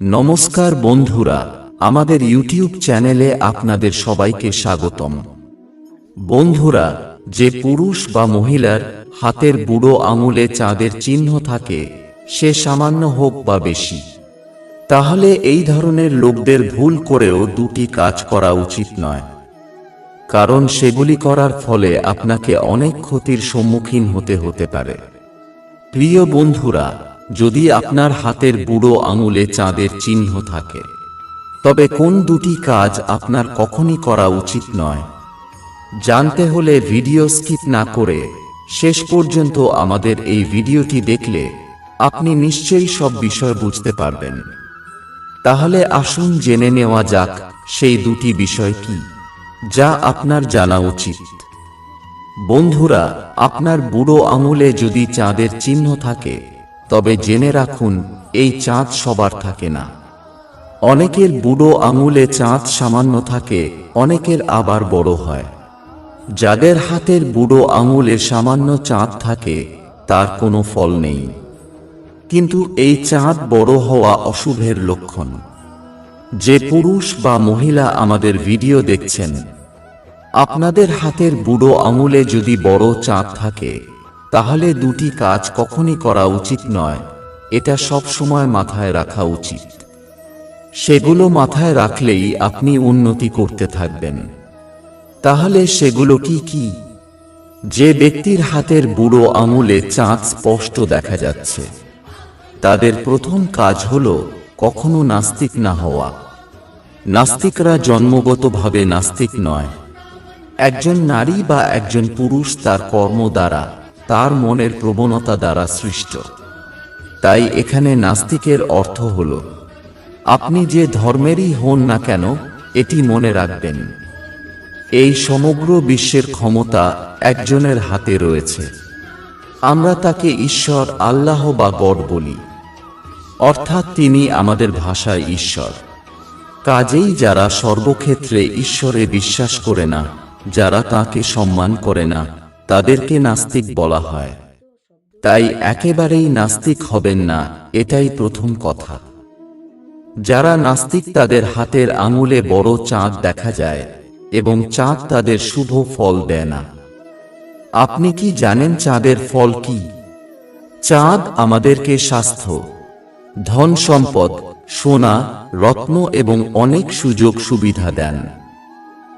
নমস্কার বন্ধুরা, আমাদের ইউটিউব চ্যানেলে আপনাদের সবাইকে স্বাগতম। বন্ধুরা, যে পুরুষ বা মহিলার হাতের বুড়ো আঙুলে চাঁদের চিহ্ন থাকে, সে সামান্য হোক বা বেশি। তাহলে এই ধরনের লোকদের ভুল করেও দুটি কাজ করা উচিত নয়। কারণ সেগুলি করার ফলে আপনাকে অনেক ক্ষতির সম্মুখীন হতে হতে পারে। প্রিয় বন্ধুরা যদি আপনার হাতের বুড়ো আঙুলে চাঁদের চিহ্ন থাকে, তবে কোন দুটি কাজ আপনার কখনই করা উচিত নয়? জানতে হলে ভিডিও স্কিপ না করে শেষ পর্যন্ত আমাদের এই ভিডিওটি দেখলে আপনি নিশ্চয়ই সব বিষয় বুঝতে পারবেন। তাহলে আসুন জেনে নেওয়া যাক সেই দুটি বিষয় কি, যা আপনার জানা উচিত। বন্ধুরা, আপনার বুড়ো আঙুলে যদি চাঁদের চিহ্ন থাকে তবে জেনে রাখুন, এই চাঁদ সবার থাকে না। অনেকের বুড়ো আঙুলে চাঁদ সামান্য থাকে, অনেকের আবার বড় হয়। যাদের হাতের বুড়ো আঙুলে সামান্য চাঁদ থাকে, তার কোনো ফল নেই। কিন্তু এই চাঁদ বড় হওয়া অশুভের লক্ষণ। যে পুরুষ বা মহিলা আমাদের ভিডিও দেখছেন, আপনাদের হাতের বুড়ো আঙুলে যদি বড় চাঁদ থাকে তাহলে দুটি কাজ কখনই করা উচিত নয়, এটা সব সময় মাথায় রাখা উচিত। সেগুলো মাথায় রাখলেই আপনি উন্নতি করতে থাকবেন। তাহলে সেগুলো কি কি? যে ব্যক্তির হাতের বুড়ো আঙুলে চাঁদ স্পষ্ট দেখা যাচ্ছে। তাদের প্রথম কাজ হল কখনো নাস্তিক না হওয়া। নাস্তিকরা জন্মগতভাবে নাস্তিক নয়। একজন নারী বা একজন পুরুষ তার কর্ম দ্বারা তার মনের প্রবণতা দ্বারা সৃষ্ট। তাই এখানে নাস্তিকের অর্থ হল, আপনি যে ধর্মেরই হন না কেন, এটি মনে রাখবেন। এই সমগ্র বিশ্বের ক্ষমতা একজনের হাতে রয়েছে। আমরা তাকে ঈশ্বর, আল্লাহ বা গড বলি। অর্থাৎ তিনি আমাদের ভাষায় ঈশ্বর। কাজেই যারা সর্বক্ষেত্রে ঈশ্বরে বিশ্বাস করে না, যারা তাকে সম্মান করে না তাদেরকে নাস্তিক বলা হয়। তাই একেবারেই নাস্তিক হবেন না, এটাই প্রথম কথা। যারা নাস্তিক তাদের হাতের আঙুলে বড় চাঁদ দেখা যায় এবং চাঁদ তাদের শুভ ফল দেয় না। আপনি কি জানেন চাঁদের ফল কি? চাঁদ আমাদেরকে স্বাস্থ্য, ধন সম্পদ, সোনা, রত্ন এবং অনেক সুযোগ সুবিধা দেন।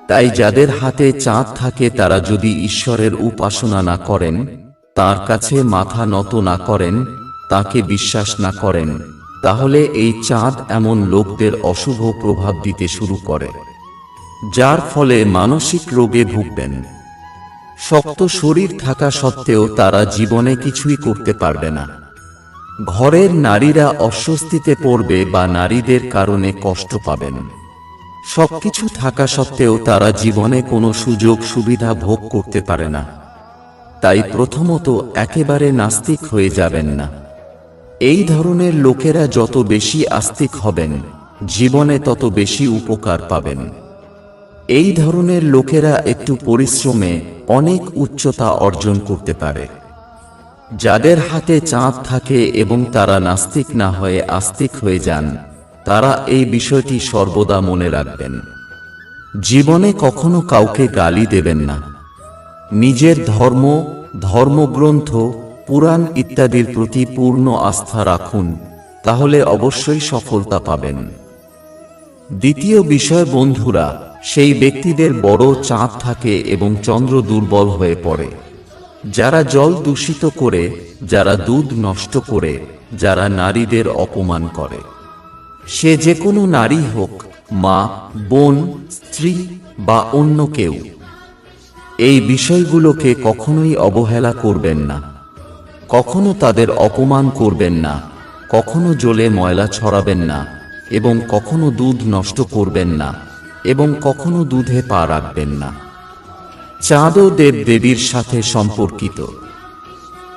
তাই যাদের হাতে চাঁদ থাকে তারা যদি ঈশ্বরের উপাসনা না করেন, তার কাছে মাথা নত না করেন, তাকে বিশ্বাস না করেন, তাহলে এই চাঁদ এমন লোকদের অশুভ প্রভাব দিতে শুরু করে, যার ফলে মানসিক রোগে ভুগবেন। শক্ত শরীর থাকা সত্ত্বেও তারা জীবনে কিছুই করতে পারবে না। ঘরের নারীরা অস্বস্তিতে পড়বে বা নারীদের কারণে কষ্ট পাবেন। সবকিছু থাকা সত্ত্বেও তারা জীবনে কোনো সুযোগ সুবিধা ভোগ করতে পারে না। তাই প্রথমত একেবারে নাস্তিক হয়ে যাবেন না। এই ধরনের লোকেরা যত বেশি আস্তিক হবেন, জীবনে তত বেশি উপকার পাবেন। এই ধরনের লোকেরা একটু পরিশ্রমে অনেক উচ্চতা অর্জন করতে পারে। যাদের হাতে চাঁদ থাকে এবং তারা নাস্তিক না হয়ে আস্তিক হয়ে যান তারা এই বিষয়টি সর্বদা মনে রাখবেন। জীবনে কখনো কাউকে গালি দেবেন না। নিজের ধর্ম, ধর্মগ্রন্থ, পুরাণ ইত্যাদির প্রতি পূর্ণ আস্থা রাখুন, তাহলে অবশ্যই সফলতা পাবেন। দ্বিতীয় বিষয়, বন্ধুরা, সেই ব্যক্তিদের বড় চাঁদ থাকে এবং চন্দ্র দুর্বল হয়ে পড়ে। যারা জল দূষিত করে, যারা দুধ নষ্ট করে, যারা নারীদের অপমান করে। সে যে কোনো নারী হোক, মা, বোন, স্ত্রী বা অন্য কেউ, এই বিষয়গুলোকে কখনোই অবহেলা করবেন না। কখনো তাদের অপমান করবেন না। কখনো জলে ময়লা ছড়াবেন না এবং কখনো দুধ নষ্ট করবেন না এবং কখনো দুধে পা রাখবেন না। চাঁদও দেব দেবীর সাথে সম্পর্কিত।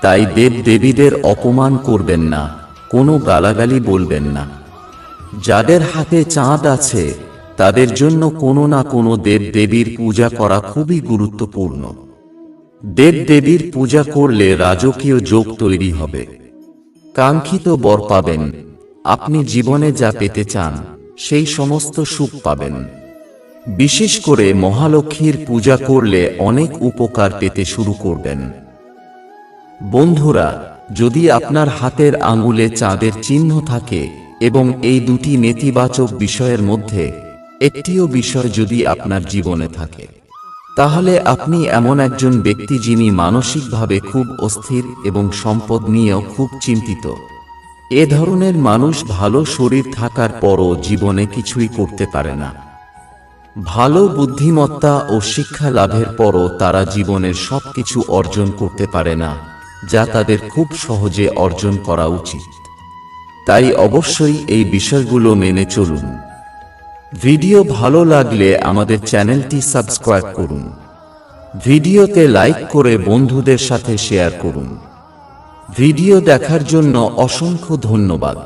তাই দেব দেবীদের অপমান করবেন না, কোনো গালাগালি বলবেন না। যাদের হাতে চাঁদ আছে, তাদের জন্য কোনো না কোনো দেব দেবীর পূজা করা খুবই গুরুত্বপূর্ণ। দেব দেবীর পূজা করলে রাজকীয় যোগ তৈরি হবে। কাঙ্ক্ষিত বর পাবেন। আপনি জীবনে যা পেতে চান, সেই সমস্ত সুখ পাবেন। বিশেষ করে মহালক্ষ্মীর পূজা করলে অনেক উপকার পেতে শুরু করবেন। বন্ধুরা, যদি আপনার হাতের আঙুলে চাঁদের চিহ্ন থাকে এবং এই দুটি নেতিবাচক বিষয়ের মধ্যে একটিও বিষয় যদি আপনার জীবনে থাকে, তাহলে আপনি এমন একজন ব্যক্তি যিনি মানসিকভাবে খুব অস্থির এবং সম্পদ নিয়েও খুব চিন্তিত। এ ধরনের মানুষ ভালো শরীর থাকার পরও জীবনে কিছুই করতে পারে না। ভালো বুদ্ধিমত্তা ও শিক্ষা লাভের পরও তারা জীবনের সবকিছু অর্জন করতে পারে না, যা তাদের খুব সহজে অর্জন করা উচিত। তাই অবশ্যই এই বিষয়গুলো মেনে চলুন। ভিডিও ভালো লাগলে আমাদের চ্যানেলটি সাবস্ক্রাইব করুন। ভিডিওতে লাইক করে বন্ধুদের সাথে শেয়ার করুন। ভিডিও দেখার জন্য অসংখ্য ধন্যবাদ।